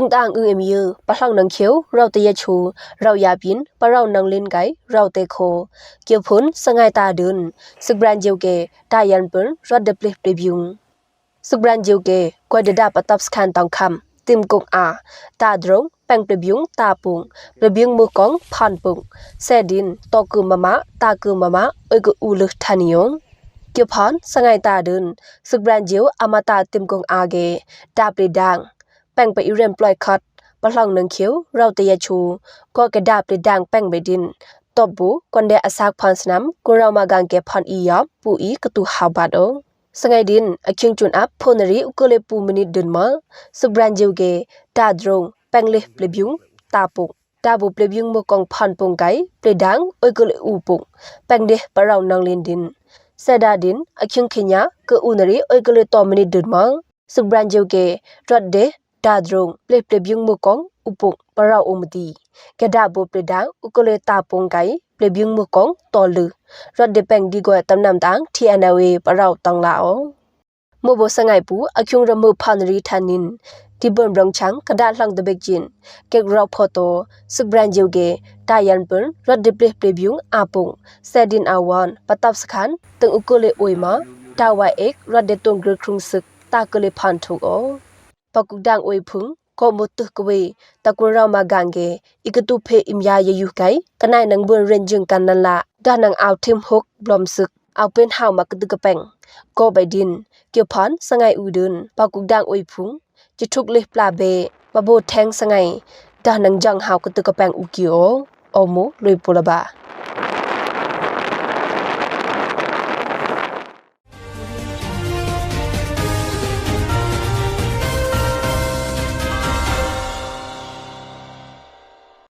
cung tang ư em yêu pa hlang nang khieu rau te ya chu rau ya pin pa rau nang lin gai rau te kho kyo phun sangai ta dun sukbran jiu ke ta yan pun rod de play preview sukbran jiu ke kwa de da pa tap skan tang kham tim kung a ta drong pang preview ta pung preview mu kong phan pung se din to ku mama ta ku mama oi ku u lu thaniong ကျဖန်စငိုင်တာဒွန်းစကဘရန်ဂျီယအမတာတင်ကုံအာဂေတာပရီဒန်းပန်ပအီရမ်ပလိုက်ခတ်ပလောင်နန် khiu ရောတရချူကောကဒါပရီဒန်းပန်ဘေဒင်တော့ဘူးကွန်တဲ့အဆက်ဖန်စနမ်ကိုရောမကန်ကေဖန်အီယပူအီကတူဟာဘတ်အိုစငိုင်ဒင်အချင်းချွန်အပ်ဖိုနရီဥကလေပူမနီဒွန်းမစဘရန်ဂျီယကေတာဒရုံပန်လေပလဘျုံတာပုတာဘူပလဘျုံမကောင်ဖန်ပုန်ကိုင်ပရီဒန်းဥကလေဥပုပန်ဒေပရောင်နန်လင်ဒင်ဆဒဒင်အခင်းခညာကဥနရီအိုကလေတော်မနီဒွတ်မစုဘရန်ဂျုကေရတ်ဒေ ဒါဒရုံပလေပလေဘျုံမကောင်ဥပုပရာအုံမတီကဒါဘိုပရဒံဥကလေတာပုံကိုင်ပလေဘျုံမကောင်တော်လူရတ်ဒေပန်ဒီကိုတမ်နမ်တန် TNW ပရာတောင်လာအောမိုဘစငိုင်ပူအခင်းရမဖန်ရီထန်နင်တီဘွန်ဘရန်ချန်ကဒါလှန်ဒဘက်ဂျင်ကေဂရောဖော်တိုစုဘရန်ဂျုကေတာယန်ပွန်ရတ်ဒီပလေပလေဘျုံအပုံဆဒင်အဝန်ပတပ်စခန်တန်ဥကလေအိုမာတာဝိုင် ek rad de tong gr krung suk ta ke le phan thu o pakuk dang oi phung ko mo tu ko we ta ko ra ma gang ge ikatu phe im ya ye yu kai kanai nang bun ren jing kan nan la da nang aw thim hok blom suk aw pen haw ma kdu ka peng ko bai din kyo phan sangai u dun pakuk dang oi phung chi thuk le pla be ba bo thang sangai da nang jang haw kdu ka peng u ki o o mo loi pula ba